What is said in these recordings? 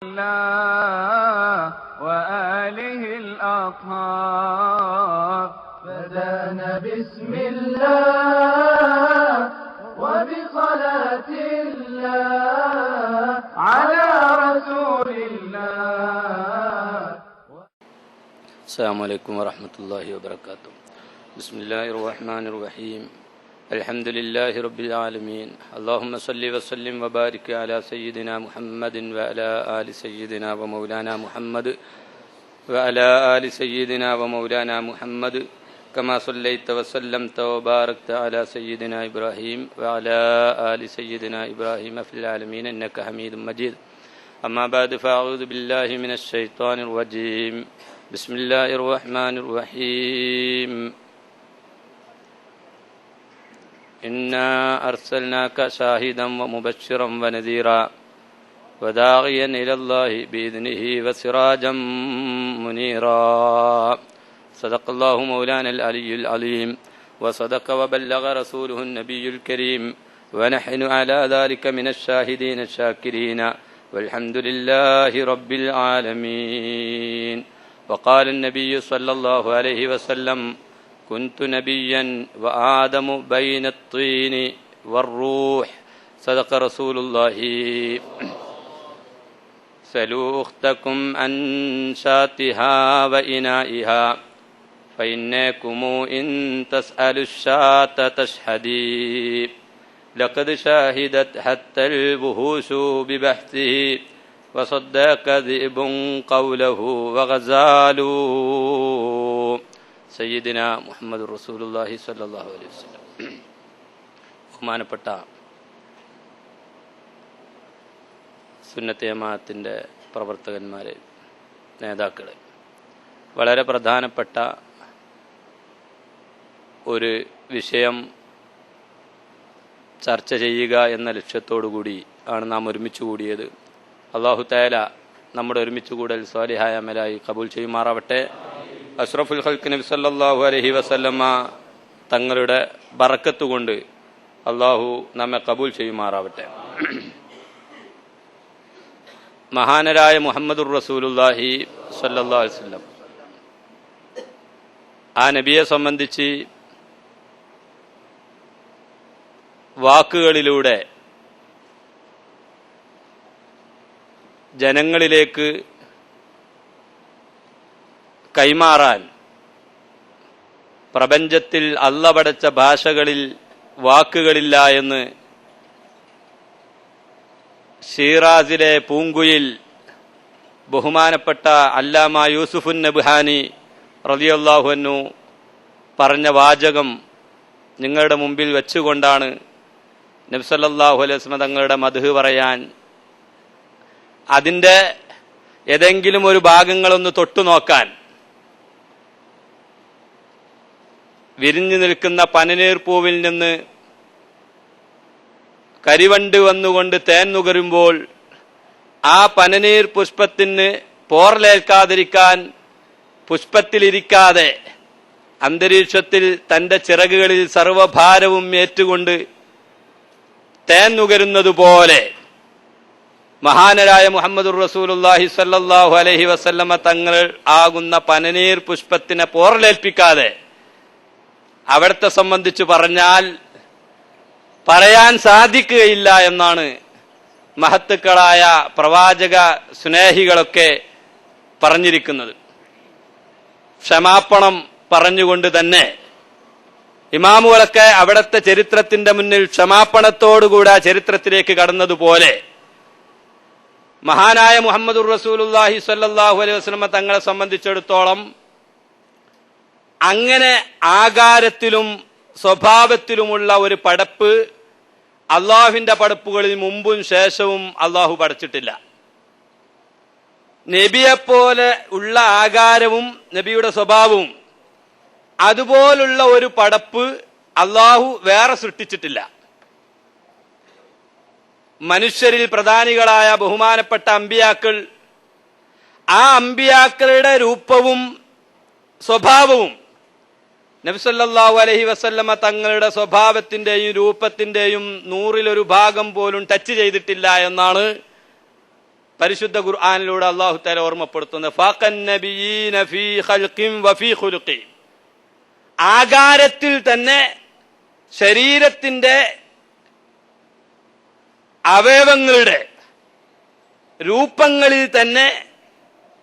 الله وآله الأطهار. بدأنا بسم الله وبصلاة الله على رسول الله. السلام عليكم ورحمة الله وبركاته. بسم الله الرحمن الرحيم. الحمد لله رب العالمين. اللهم صل وسلم وبارك على سيدنا محمد وعلى آل سيدنا ومولانا محمد وعلى آل سيدنا ومولانا محمد. كما صليت وسلمت وباركت على سيدنا إبراهيم وعلى آل سيدنا إبراهيم في العالمين. إنك حميد مجيد. أما بعد فأعوذ بالله من الشيطان الرجيم. بسم الله الرحمن الرحيم. إنا أرسلناك شاهدا ومبشرا ونذيرا وداعيا إلى الله بإذنه وسراجا منيرا. صدق الله مولانا العلي العليم وصدق وبلغ رسوله النبي الكريم. ونحن على ذلك من الشاهدين الشاكرين. والحمد لله رب العالمين. وقال النبي صلى الله عليه وسلم كنت نبيا وآدم بين الطين والروح. صدق رسول الله. سلوا أختكم عن شاتها وإنائها. فإنكم إن تسألوا الشاة تشهدي. لقد شاهدت حتى البهوش ببحثه وصدق ذئب قوله وغزال സയ്യിദിന മുഹമ്മദ് റസൂലുല്ലാഹി സല്ലാഹു അലൈഹി വസ്ലം ബഹുമാനപ്പെട്ട സുന്നത്തേമാത്തിന്റെ പ്രവർത്തകന്മാരെ നേതാക്കളെ വളരെ പ്രധാനപ്പെട്ട ഒരു വിഷയം ചർച്ച ചെയ്യുക എന്ന ലക്ഷ്യത്തോടുകൂടി ആണ് നാം ഒരുമിച്ച് കൂടിയത്. അള്ളാഹു തേല നമ്മുടെ ഒരുമിച്ച് കൂടൽ സ്വാലിഹായ അമലായി കബൂൽ ചെയ്യുമാറാവട്ടെ. അഷ്റഫുൽ ഹൽക്ക് നബി സല്ലാഹു അലഹി വസല്ലമ്മ തങ്ങളുടെ ബറക്കത്ത് കൊണ്ട് അള്ളാഹു നമ്മെ കബൂൽ ചെയ്യുമാറാവട്ടെ. മഹാനരായ മുഹമ്മദുർ റസൂലുല്ലാഹി സല്ലാ ആ നബിയെ സംബന്ധിച്ച് വാക്കുകളിലൂടെ ജനങ്ങളിലേക്ക് കൈമാറാൻ. പ്രപഞ്ചത്തിൽ അല്ല പടച്ച ഭാഷകളിൽ വാക്കുകളില്ല എന്ന് ഷീറാസിലെ പൂങ്കുയിൽ ബഹുമാനപ്പെട്ട അല്ലാമ യൂസുഫുൻ നബ്ഹാനി റതിയല്ലാഹുവന്നു പറഞ്ഞ വാചകം നിങ്ങളുടെ മുമ്പിൽ വെച്ചുകൊണ്ടാണ് നബ്സല്ലാഹു അലൈസ്മ തങ്ങളുടെ മധു പറയാൻ. അതിന്റെ ഏതെങ്കിലും ഒരു ഭാഗങ്ങളൊന്ന് തൊട്ടു നോക്കാൻ വിരിഞ്ഞു നിൽക്കുന്ന പനനീർ പൂവിൽ നിന്ന് കരിവണ്ട് വന്നുകൊണ്ട് തേൻ നുകരുമ്പോൾ ആ പനനീർ പുഷ്പത്തിന് പോറലേൽക്കാതിരിക്കാൻ പുഷ്പത്തിലിരിക്കാതെ അന്തരീക്ഷത്തിൽ തന്റെ ചിറകുകളിൽ സർവഭാരവും ഏറ്റുകൊണ്ട് തേൻ നുകരുന്നതുപോലെ മഹാനരായ മുഹമ്മദ് റസൂലുല്ലാഹി സല്ലാഹു അലഹി വസല്ലമ തങ്ങൾ ആകുന്ന പനനീർ പുഷ്പത്തിനെ പോറലേൽപ്പിക്കാതെ അവിടത്തെ സംബന്ധിച്ച് പറഞ്ഞാൽ പറയാൻ സാധിക്കുകയില്ല എന്നാണ് മഹത്തുക്കളായ പ്രവാചക സ്നേഹികളൊക്കെ പറഞ്ഞിരിക്കുന്നത്. ക്ഷമാപ്പണം പറഞ്ഞുകൊണ്ട് തന്നെ ഇമാമുകളൊക്കെ അവിടത്തെ ചരിത്രത്തിന്റെ മുന്നിൽ ക്ഷമാപ്പണത്തോടുകൂടെ ചരിത്രത്തിലേക്ക് കടന്നതുപോലെ മഹാനായ മുഹമ്മദ് റസൂലുല്ലാഹി സല്ലാഹു അലൈഹി വസ്ലമ തങ്ങളെ സംബന്ധിച്ചിടത്തോളം അങ്ങനെ ആകാരത്തിലും സ്വഭാവത്തിലുമുള്ള ഒരു പടപ്പ് അള്ളാഹുവിന്റെ പടപ്പുകളിൽ മുമ്പും ശേഷവും അള്ളാഹു പടച്ചിട്ടില്ല. നബിയെപ്പോലെ ഉള്ള ആകാരവും നബിയുടെ സ്വഭാവവും അതുപോലുള്ള ഒരു പടപ്പ് അള്ളാഹു വേറെ സൃഷ്ടിച്ചിട്ടില്ല. മനുഷ്യരിൽ പ്രധാനികളായ ബഹുമാനപ്പെട്ട അമ്പിയാക്കൾ ആ അമ്പിയാക്കളുടെ രൂപവും സ്വഭാവവും നബ്സല്ലാഹു അലഹി വസല്ലമ തങ്ങളുടെ സ്വഭാവത്തിന്റെയും രൂപത്തിന്റെയും നൂറിലൊരു ഭാഗം പോലും ടച്ച് ചെയ്തിട്ടില്ല എന്നാണ് പരിശുദ്ധ ഖുർആാനിലൂടെ അള്ളാഹു താല ഓർമ്മപ്പെടുത്തുന്നത്. ആകാരത്തിൽ തന്നെ ശരീരത്തിന്റെ അവയവങ്ങളുടെ രൂപങ്ങളിൽ തന്നെ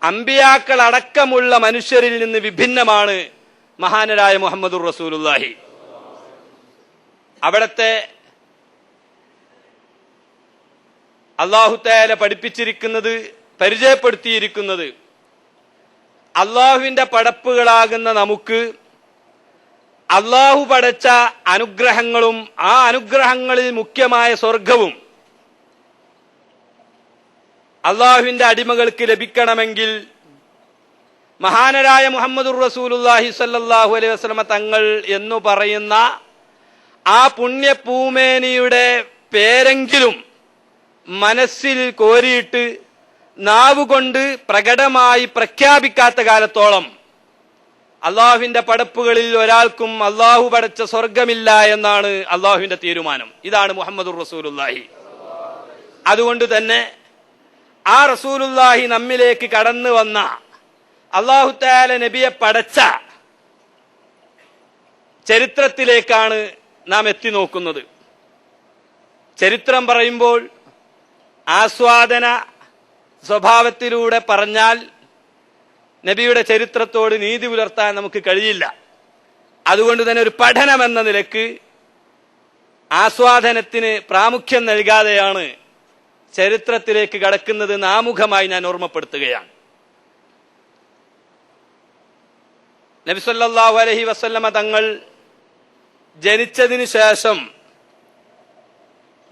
അമ്പിയാക്കൾ അടക്കമുള്ള മനുഷ്യരിൽ നിന്ന് വിഭിന്നമാണ് മഹാനരായ മുഹമ്മദുർ റസൂലുല്ലാഹി അവിടത്തെ അള്ളാഹുത്തേല പഠിപ്പിച്ചിരിക്കുന്നത് പരിചയപ്പെടുത്തിയിരിക്കുന്നത് അള്ളാഹുവിന്റെ പടപ്പുകളാകുന്ന നമുക്ക് അള്ളാഹു പടച്ച അനുഗ്രഹങ്ങളും ആ അനുഗ്രഹങ്ങളിൽ മുഖ്യമായ സ്വർഗവും അള്ളാഹുവിന്റെ അടിമകൾക്ക് ലഭിക്കണമെങ്കിൽ മഹാനരായ മുഹമ്മദുർ റസൂലുല്ലാഹി സല്ലാഹു അലൈഹി വസ്ലമ തങ്ങൾ എന്ന് പറയുന്ന ആ പുണ്യപൂമേനിയുടെ പേരെങ്കിലും മനസ്സിൽ കോരിയിട്ട് നാവുകൊണ്ട് പ്രകടമായി പ്രഖ്യാപിക്കാത്ത കാലത്തോളം അള്ളാഹുവിന്റെ പടപ്പുകളിൽ ഒരാൾക്കും അള്ളാഹു പടച്ച സ്വർഗമില്ല എന്നാണ് അള്ളാഹുവിന്റെ തീരുമാനം. ഇതാണ് മുഹമ്മദുർ റസൂലുല്ലാഹി അതുകൊണ്ട് തന്നെ ആ റസൂലുല്ലാഹി നമ്മിലേക്ക് കടന്നു വന്ന അള്ളാഹു താല നബിയെ പടച്ച ചരിത്രത്തിലേക്കാണ് നാം എത്തി നോക്കുന്നത്. ചരിത്രം പറയുമ്പോൾ ആസ്വാദന സ്വഭാവത്തിലൂടെ പറഞ്ഞാൽ നബിയുടെ ചരിത്രത്തോട് നീതി പുലർത്താൻ നമുക്ക് കഴിയില്ല. അതുകൊണ്ട് തന്നെ ഒരു പഠനം എന്ന നിലയ്ക്ക് ആസ്വാദനത്തിന് പ്രാമുഖ്യം നൽകാതെയാണ് ചരിത്രത്തിലേക്ക് കടക്കുന്നത് നാമുഖമായി ഞാൻ ഓർമ്മപ്പെടുത്തുകയാണ്. നബി അലഹി വസല്ലമ തങ്ങൾ ജനിച്ചതിനു ശേഷം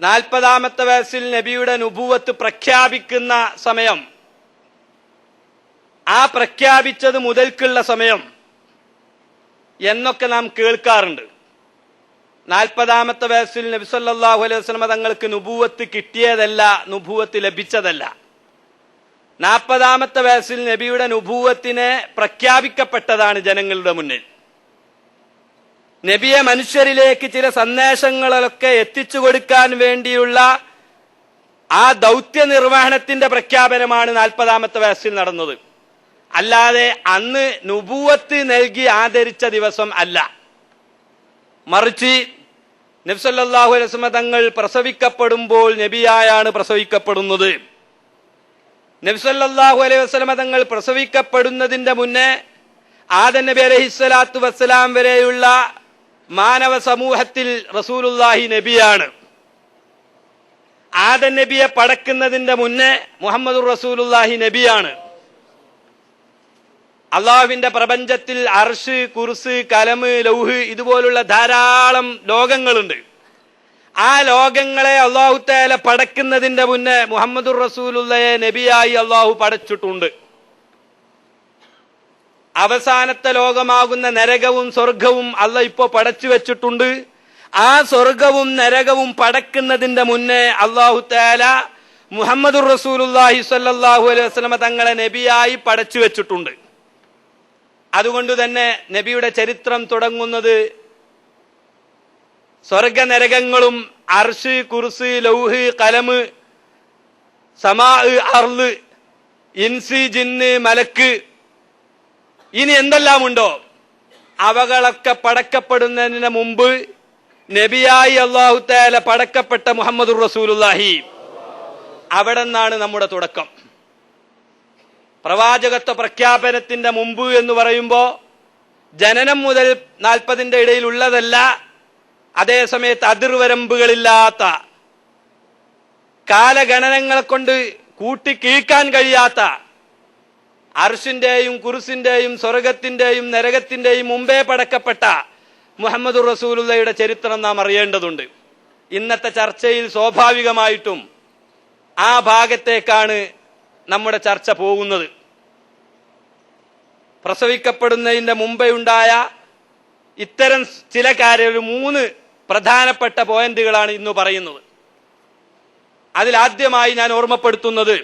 നാൽപ്പതാമത്തെ വയസ്സിൽ നബിയുടെ നുപൂവത്ത് പ്രഖ്യാപിക്കുന്ന സമയം ആ പ്രഖ്യാപിച്ചത് മുതൽക്കുള്ള സമയം എന്നൊക്കെ നാം കേൾക്കാറുണ്ട്. നാൽപ്പതാമത്തെ വയസ്സിൽ നബി സല്ലല്ലാഹു അലൈഹി വസ്ലമ തങ്ങൾക്ക് നുപൂവത്ത് കിട്ടിയതല്ല നുപൂവത്ത് ലഭിച്ചതല്ല. നാൽപ്പതാമത്തെ വയസ്സിൽ നബിയുടെ നുപൂവത്തിനെ പ്രഖ്യാപിക്കപ്പെട്ടതാണ് ജനങ്ങളുടെ മുന്നിൽ. നബിയെ മനുഷ്യരിലേക്ക് ചില സന്ദേശങ്ങളൊക്കെ എത്തിച്ചു കൊടുക്കാൻ വേണ്ടിയുള്ള ആ ദൗത്യ നിർവഹണത്തിന്റെ പ്രഖ്യാപനമാണ് നാൽപ്പതാമത്തെ വയസ്സിൽ നടന്നത്. അല്ലാതെ അന്ന് നുപൂവത്ത് നൽകി ആദരിച്ച ദിവസം അല്ല. മറിച്ച് നബ്സല്ലാഹു അലസ്മതങ്ങൾ പ്രസവിക്കപ്പെടുമ്പോൾ നബിയായാണ് പ്രസവിക്കപ്പെടുന്നത്. നബ്സല്ലാഹു അലൈഹി വസ്ലമ തങ്ങൾ പ്രസവിക്കപ്പെടുന്നതിന്റെ മുന്നേ ആദൻ നബി അലഹിസ്വലാത്തു വസ്സലാം വരെയുള്ള മാനവ സമൂഹത്തിൽ റസൂലുല്ലാഹി നബിയാണ്. ആദൻ നബിയെ പടക്കുന്നതിന്റെ മുന്നേ മുഹമ്മദ് റസൂലുല്ലാഹി നബിയാണ്. അള്ളാഹുവിന്റെ പ്രപഞ്ചത്തിൽ അർഷ് കുർസ് കലമ് ലൗഹ് ഇതുപോലുള്ള ധാരാളം ലോകങ്ങളുണ്ട്. ആ ലോകങ്ങളെ അള്ളാഹു തേല പടക്കുന്നതിന്റെ മുന്നേ മുഹമ്മദുർ റസൂലുള്ളയെ നബിയായി അള്ളാഹു പടച്ചിട്ടുണ്ട്. അവസാനത്തെ ലോകമാകുന്ന നരകവും സ്വർഗവും അല്ല ഇപ്പോ പടച്ചു വെച്ചിട്ടുണ്ട്. ആ സ്വർഗവും നരകവും പടക്കുന്നതിന്റെ മുന്നേ അള്ളാഹു തേല മുഹമ്മദുർ റസൂലുല്ലാഹി സ്വല്ലല്ലാഹു അലൈഹി വസല്ലമ തങ്ങളെ നബിയായി പടച്ചു വെച്ചിട്ടുണ്ട്. അതുകൊണ്ട് തന്നെ നബിയുടെ ചരിത്രം തുടങ്ങുന്നത് സ്വർഗ നരകങ്ങളും അർഷ് കുർസ് ലൗഹ് കലമ് സമാ അർൾ ഇൻസി ജിന്ന് മലക്ക്. ഇനി എന്തെല്ലാം ഉണ്ടോ അവകളൊക്കെ പടക്കപ്പെടുന്നതിന് മുമ്പ് നബിയായി അള്ളാഹു താല പടക്കപ്പെട്ട മുഹമ്മദ് റസൂലുല്ലാഹി അവിടെ നിന്നാണ് നമ്മുടെ തുടക്കം. പ്രവാചകത്വ പ്രഖ്യാപനത്തിന്റെ മുമ്പ് എന്ന് പറയുമ്പോ ജനനം മുതൽ നാൽപ്പതിന്റെ ഇടയിൽ ഉള്ളതല്ല അതേ സമയത്ത് അതിർവരമ്പുകളില്ലാത്ത കാലഗണനങ്ങളെ കൊണ്ട് കൂട്ടി കിഴിക്കാൻ കഴിയാത്ത അർഷിന്റെയും കുറുസിന്റെയും സ്വർഗത്തിന്റെയും നരകത്തിന്റെയും മുമ്പേ പടക്കപ്പെട്ട മുഹമ്മദ് റസൂലുള്ളയുടെ ചരിത്രം നാം അറിയേണ്ടതുണ്ട്. ഇന്നത്തെ ചർച്ചയിൽ സ്വാഭാവികമായിട്ടും ആ ഭാഗത്തേക്കാണ് നമ്മുടെ ചർച്ച പോകുന്നത്. പ്രസവിക്കപ്പെടുന്നതിന്റെ മുമ്പേ ഉണ്ടായ ഇത്തരം ചില കാര്യങ്ങൾ മൂന്ന് പ്രധാനപ്പെട്ട പോയിന്റുകളാണ് ഇന്ന് പറയുന്നത്. അതിലാദ്യമായി ഞാൻ ഓർമ്മപ്പെടുത്തുന്നത്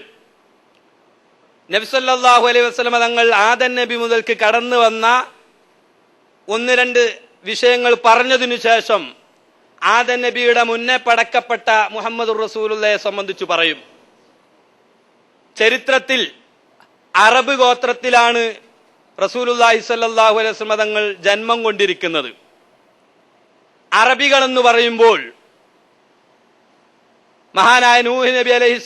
നബ്സല്ലാഹു അലൈഹി വസ്ലമ തങ്ങൾ ആദൻ നബി മുതൽക്ക് കടന്നു വന്ന ഒന്ന് രണ്ട് വിഷയങ്ങൾ പറഞ്ഞതിനു ശേഷം ആദൻ നബിയുടെ മുന്നേ പടക്കപ്പെട്ട മുഹമ്മദ് റസൂലുള്ളയെ സംബന്ധിച്ചു പറയും. ചരിത്രത്തിൽ അറബ് ഗോത്രത്തിലാണ് റസൂലുല്ലാഹി സ്വല്ലല്ലാഹു അലൈഹി വസല്ലം തങ്ങൾ ജന്മം കൊണ്ടിരിക്കുന്നത്. അറബികൾ എന്ന് പറയുമ്പോൾ മഹാനായ നൂഹ് നബി അലൈഹി